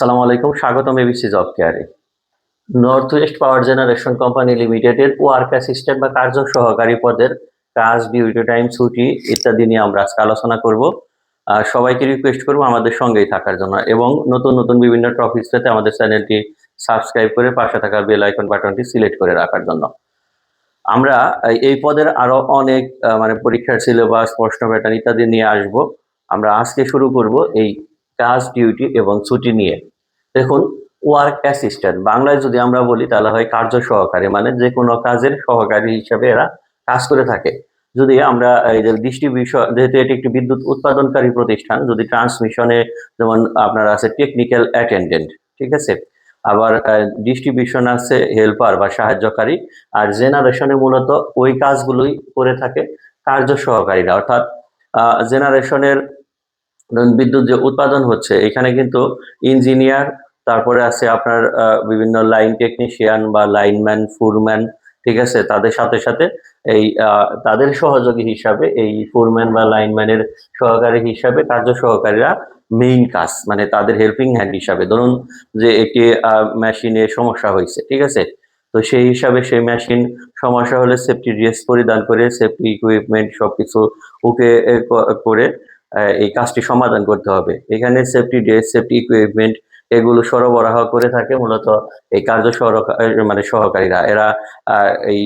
আসসালামু আলাইকুম, স্বাগতম এবিসি জব কেয়ারে। North West power generation company লিমিটেডের ওয়ার্ক অ্যাসিস্ট্যান্ট বা কার্য সহকারী পদের কাজ, ডিউটি টাইম, ছুটি ইত্যাদি নিয়ে আমরা আজকে আলোচনা করব। সবাইকে রিকোয়েস্ট করব আমাদের সঙ্গেই থাকার জন্য এবং নতুন নতুন বিভিন্ন টপিকস পেতে আমাদের চ্যানেলটি সাবস্ক্রাইব করে পাশে থাকা বেল আইকন বাটনটি সিলেক্ট করে রাখার জন্য। আমরা এই- পদের আরও অনেক মানে পরীক্ষার সিলেবাস, প্রশ্ন প্যাটার্ন ইত্যাদি নিয়ে আসব। আমরা আজকে শুরু করব এই কাজ ডিউটি এবং ছুটি নিয়ে। দেখুন ওয়ার্ক অ্যাসিস্ট্যান্ট বাংলায় যদি আমরা বলি তাহলে হয় কার্য সহকারী মানে যে কোনো কাজের সহকারী হিসাবে এরা কাজ করে থাকে। যদি আমরা এই যে ডিস্ট্রিবিউশন যেহেতু এটি একটি বিদ্যুৎ উৎপাদনকারী প্রতিষ্ঠান, যদি ট্রান্সমিশনে যেমন আপনার আছে টেকনিক্যাল অ্যাটেন্ডেন্ট ঠিক আছে? আবার ডিস্ট্রিবিউশন আছে হেল্পার বা সাহায্যকারী, আর জেনারেশনে মূলত ওই কাজগুলোই করে থাকে কার্য সহকারীরা। অর্থাৎ জেনারেশনের বিদ্যুৎ যে উৎপাদন হচ্ছে, এখানে কিন্তু ইঞ্জিনিয়ার, তারপরে আছে আপনার বিভিন্ন লাইন টেকনিশিয়ান বা লাইনম্যান ফুরম্যান ঠিক আছে? তাদের সাথে সাথে এই তাদের সহযোগী হিসাবে এই ফুরম্যান বা লাইনম্যানের সহকারী হিসাবে কার্য সহকারীরা মেইন কাজ মানে তাদের হেল্পিং হ্যান্ড হিসাবে। ধরুন যে একটি মেশিনে সমস্যা হয়েছে, ঠিক আছে? তো সেই হিসাবে সেই মেশিন সমস্যা হলে সেফটি ড্রেস পরিধান করে সেফটি ইকুইপমেন্ট সবকিছু ওকে করে এই কাজটি সমাধান করতে হবে। এখানে সেফটি ড্রেস সেফটি ইকুইপমেন্ট এগুলো সরবরাহ করে থাকে মূলত এই কার্য মানে সহকারীরা। এরা এই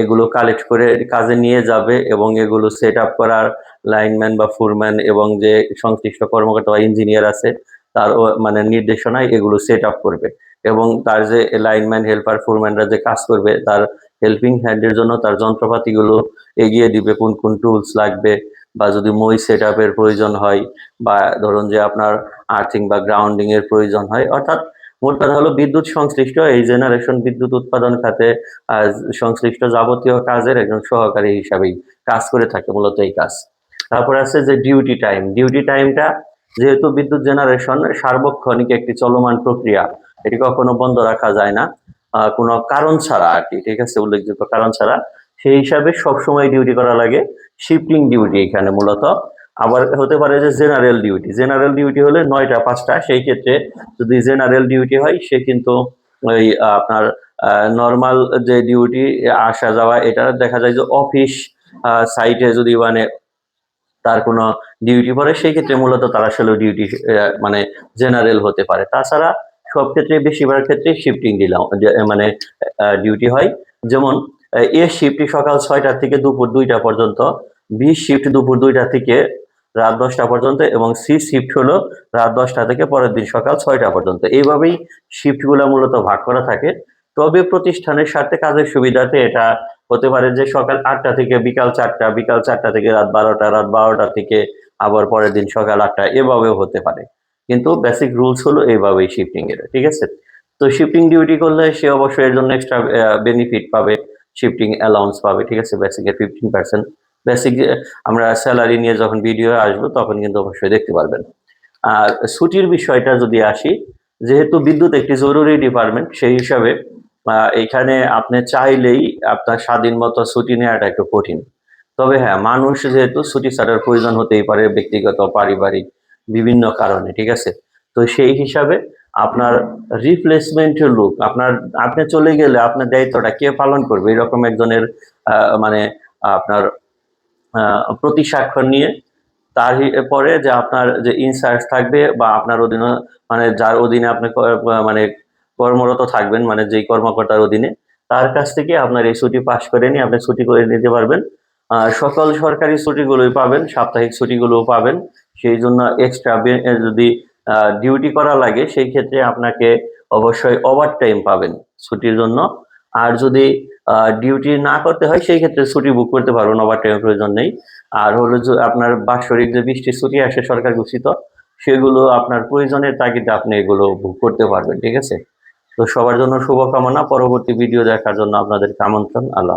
এগুলো কালেক্ট করে কাজে নিয়ে যাবে এবং এগুলো সেট আপ করার লাইনম্যান বা ফুরম্যান এবং যে সংশ্লিষ্ট কর্মকর্তা বা ইঞ্জিনিয়ার আছে, তার মানে নির্দেশনায় এগুলো সেট আপ করবে। এবং তার যে লাইনম্যান হেল্পার ফুরম্যানরা যে কাজ করবে, তার হেল্পিং হ্যান্ডের জন্য তার যন্ত্রপাতিগুলো এগিয়ে দিবে, কোন কোন টুলস লাগবে বা যদি মই সেট প্রয়োজন হয় বা ধরুন যে আপনার আর্থিং বা গ্রাউন্ডিং এর প্রয়োজন হয়, অর্থাৎ মোট কথা হলো বিদ্যুৎ সংশ্লিষ্ট, এই জেনারেশন বিদ্যুৎ উৎপাদন খাতে সংশ্লিষ্ট যাবতীয় কাজের একজন সহকারী হিসাবেই কাজ করে থাকে, মূলত এই কাজ। তারপর আছে যে ডিউটি টাইম ডিউটি টাইমটা যেহেতু বিদ্যুৎ জেনারেশন সার্বক্ষণিক একটি চলমান প্রক্রিয়া, এটি কখনো বন্ধ রাখা যায় না। কোনো কারণ ছাড়া আর কি, ঠিক আছে? উল্লেখযোগ্য কারণ ছাড়া। সেই হিসাবে সবসময় ডিউটি করা লাগে। শিফটিং ডিউটি এখানে মূলত। আবার হতে পারে যে জেনারেল ডিউটি জেনারেল ডিউটি হলে নয়টা, পাঁচটা, সেই ক্ষেত্রে যদি জেনারেল ডিউটি হয়, সে কিন্তু ওই আপনার নর্মাল যে ডিউটি আসা যাওয়া, এটা দেখা যায় যে অফিস সাইটে যদি মানে তার কোনো ডিউটি পড়ে, সেই ক্ষেত্রে মূলত তারা আসলে ডিউটি মানে জেনারেল হতে পারে। তাছাড়া সব ক্ষেত্রে বেশিরভাগ ক্ষেত্রে শিফটিং দিলাম মানে ডিউটি হয়। যেমন এ শিফটটি সকাল ছয়টা থেকে দুপুর দুইটা পর্যন্ত, বি শিফট দুপুর দুইটা থেকে রাত দশটা পর্যন্ত এবং সি শিফট হলো রাত দশটা থেকে পরের দিন সকাল ছয়টা পর্যন্ত। এইভাবেই শিফটগুলো মূলত ভাগ করা থাকে। তবে প্রতিষ্ঠানের সাথে কাজের সুবিধাতে এটা হতে পারে যে, সকাল আটটা থেকে বিকাল চারটা বিকাল চারটা থেকে রাত বারোটা রাত বারোটা থেকে আবার পরের দিন সকাল আটটা, এভাবেও হতে পারে। কিন্তু বেসিক রুলস হলো এইভাবেই শিফটিং এর, ঠিক আছে? তো শিফটিং ডিউটি করলে সে অবশ্যই এর জন্য এক্সট্রা বেনিফিট পাবে শিফটিং অ্যালাউন্স পাবে, ঠিক আছে? বেসিকের ফিফটিন পার্সেন্ট বেসিক আমরা স্যালারি নিয়ে যখন ভিডিও আসব, তখন কিন্তু অবশ্যই দেখতে পারবেন। আর ছুটির বিষয়টা যদি আসি, যেহেতু বিদ্যুৎ একটি জরুরি ডিপার্টমেন্ট সেই হিসাবে এখানে আপনি চাইলেই আপনার স্বাধীন মতো ছুটি নেওয়াটা একটু কঠিন। তবে হ্যাঁ মানুষ যেহেতু ছুটি ছাড়ার প্রয়োজন হতেই পারে, ব্যক্তিগত, পারিবারিক বিভিন্ন কারণে, ঠিক আছে? তো সেই হিসাবে আপনার রিপ্লেসমেন্ট লুক আপনার, আপনি চলে গেলে আপনার দায়িত্বটা কে পালন করবে? এরকম একজনের মানে আপনার প্রতি স্বাক্ষর নিয়ে। তার পরে যে আপনার যে ইনচার্জ থাকবে বা আপনার অধীনে মানে যার অধীনে আপনি মানে কর্মরত থাকবেন মানে যেই কর্মকর্তার অধীনে, তার কাছ থেকে আপনার এই ছুটি পাস করে নিয়ে আপনি ছুটি করে নিতে পারবেন। সকল সরকারি ছুটিগুলোই পাবেন, সাপ্তাহিক ছুটিগুলোও পাবেন। সেই জন্য এক্সট্রা যদি ডিউটি করা লাগে, সেই ক্ষেত্রে আপনাকে অবশ্যই ওভার টাইম পাবেন ছুটির জন্য। আর যদি ডিউটি না করতে হয়, সেই ক্ষেত্রে ছুটি বুক করতে পারবেন ওভার টাইমের প্রয়োজন নেই। আর হলো যে, আপনার বাৎসরিক যে বৃষ্টির ছুটি আসে সরকার ঘোষিত, সেগুলো আপনার প্রয়োজনের তাগিদে আপনি এগুলো বুক করতে পারবেন, ঠিক আছে? তো সবার জন্য শুভকামনা, পরবর্তী ভিডিও দেখার জন্য আপনাদেরকে আমন্ত্রণ, আল্লাহ